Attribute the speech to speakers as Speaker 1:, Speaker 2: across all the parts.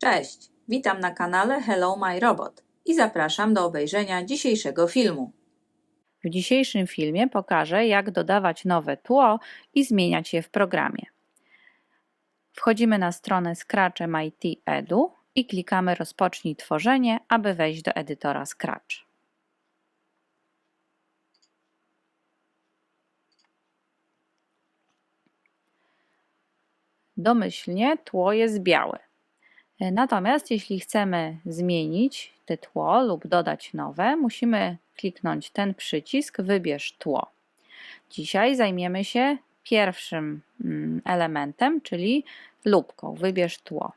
Speaker 1: Cześć, witam na kanale Hello My Robot i zapraszam do obejrzenia dzisiejszego filmu.
Speaker 2: W dzisiejszym filmie pokażę, jak dodawać nowe tło i zmieniać je w programie. Wchodzimy na stronę Scratch MIT Edu i klikamy Rozpocznij tworzenie, aby wejść do edytora Scratch. Domyślnie tło jest białe. Natomiast jeśli chcemy zmienić te tło lub dodać nowe, musimy kliknąć ten przycisk Wybierz tło. Dzisiaj zajmiemy się pierwszym mm, elementem, czyli lubką Wybierz tło.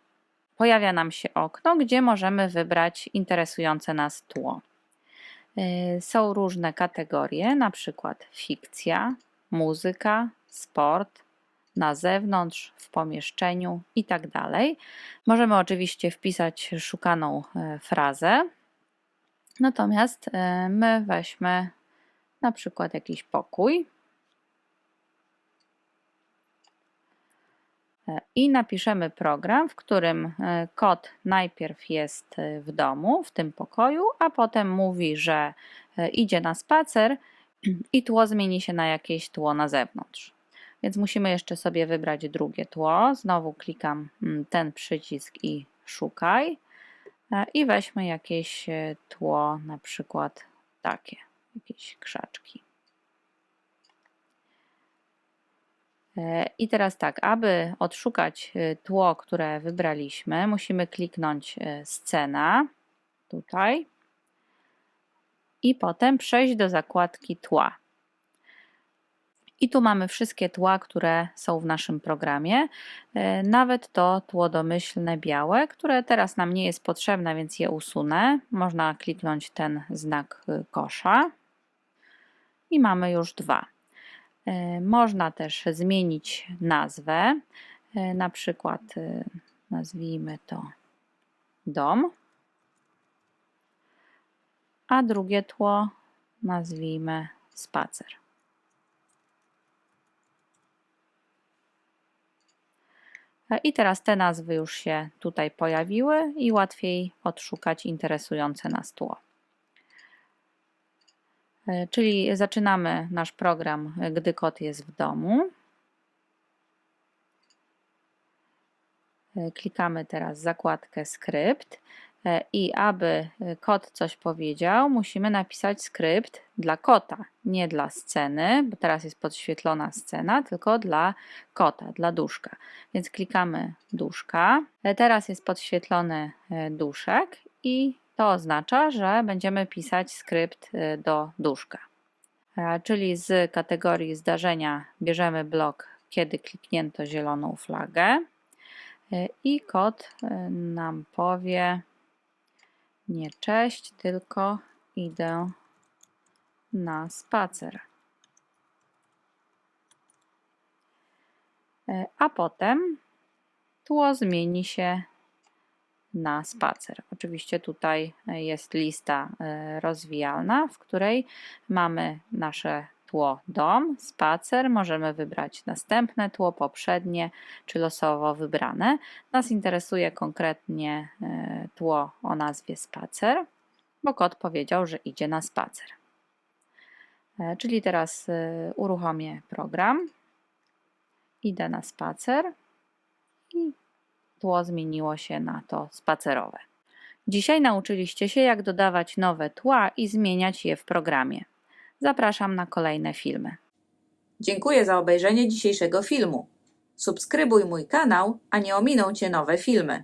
Speaker 2: Pojawia nam się okno, gdzie możemy wybrać interesujące nas tło. Yy, Są różne kategorie, na przykład fikcja, muzyka, sport, na zewnątrz, w pomieszczeniu i tak. Możemy oczywiście wpisać szukaną e, frazę. Natomiast e, my weźmy na przykład jakiś pokój E, i napiszemy program, w którym kot najpierw jest w domu, w tym pokoju, a potem mówi, że idzie na spacer i tło zmieni się na jakieś tło na zewnątrz. Więc musimy jeszcze sobie wybrać drugie tło. Znowu klikam mm, ten przycisk i szukaj. E, I weźmy jakieś e, tło, na przykład takie, jakieś krzaczki. E, I teraz tak, aby odszukać tło, które wybraliśmy, musimy kliknąć scena tutaj i potem przejść do zakładki tła. I tu mamy wszystkie tła, które są w naszym programie, e, nawet to tło domyślne białe, które teraz nam nie jest potrzebne, więc je usunę. Można kliknąć ten znak y, kosza i mamy już dwa. E, Można też zmienić nazwę, e, na przykład y, nazwijmy to dom, a drugie tło nazwijmy spacer. I teraz te nazwy już się tutaj pojawiły i łatwiej odszukać interesujące nas tło. E, Czyli zaczynamy nasz program, e, gdy kot jest w domu. E, Klikamy teraz zakładkę skrypt e, i aby e, kot coś powiedział, musimy napisać skrypt dla kota, nie dla sceny, bo teraz jest podświetlona scena, tylko dla kota, dla duszka. Więc klikamy duszka. E, Teraz jest podświetlony e, duszek i to oznacza, że będziemy pisać skrypt e, do duszka. E, Czyli z kategorii zdarzenia bierzemy blok, kiedy kliknięto zieloną flagę e, i kot e, nam powie nie cześć, tylko idę na spacer. E, A potem tło zmieni się na spacer. Oczywiście tutaj jest lista e, rozwijalna, w której mamy nasze tło dom, spacer. Możemy wybrać następne tło, poprzednie czy losowo wybrane. Nas interesuje konkretnie e, tło o nazwie spacer, bo kot powiedział, że idzie na spacer. E, Czyli teraz e, uruchomię program. Idę na spacer i tło zmieniło się na to spacerowe. Dzisiaj nauczyliście się, jak dodawać nowe tła i zmieniać je w programie. Zapraszam na kolejne filmy.
Speaker 1: Dziękuję za obejrzenie dzisiejszego filmu. Subskrybuj mój kanał, a nie ominą Cię nowe filmy.